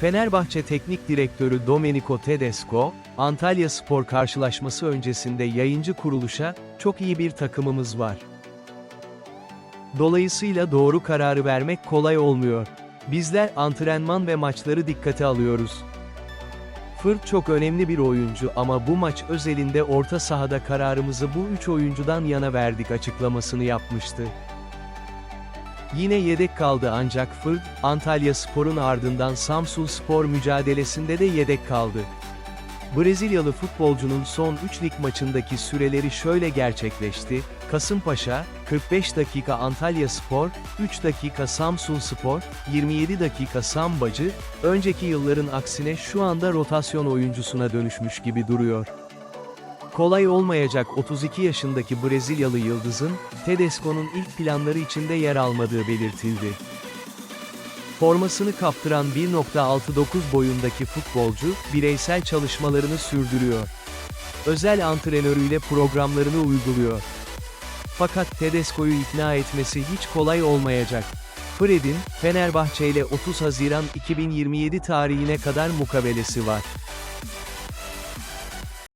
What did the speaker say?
Fenerbahçe Teknik Direktörü Domenico Tedesco, Antalya Spor karşılaşması öncesinde yayıncı kuruluşa, çok iyi bir takımımız var. Dolayısıyla doğru kararı vermek kolay olmuyor. Bizler antrenman ve maçları dikkate alıyoruz. Fırt çok önemli bir oyuncu ama bu maç özelinde orta sahada kararımızı bu üç oyuncudan yana verdik açıklamasını yapmıştı. Yine yedek kaldı ancak Fırt, Antalya Spor'un ardından Samsun Spor mücadelesinde de yedek kaldı. Brezilyalı futbolcunun son 3 lig maçındaki süreleri şöyle gerçekleşti, Kasımpaşa, 45 dakika Antalya Spor, 3 dakika Samsun Spor, 27 dakika Sambacı, önceki yılların aksine şu anda rotasyon oyuncusuna dönüşmüş gibi duruyor. Kolay olmayacak 32 yaşındaki Brezilyalı yıldızın, Tedesco'nun ilk planları içinde yer almadığı belirtildi. Formasını kaptıran 1.69 boyundaki futbolcu, bireysel çalışmalarını sürdürüyor. Özel antrenörüyle programlarını uyguluyor. Fakat Tedesco'yu ikna etmesi hiç kolay olmayacak. Fred'in, Fenerbahçe ile 30 Haziran 2027 tarihine kadar mukabelesi var.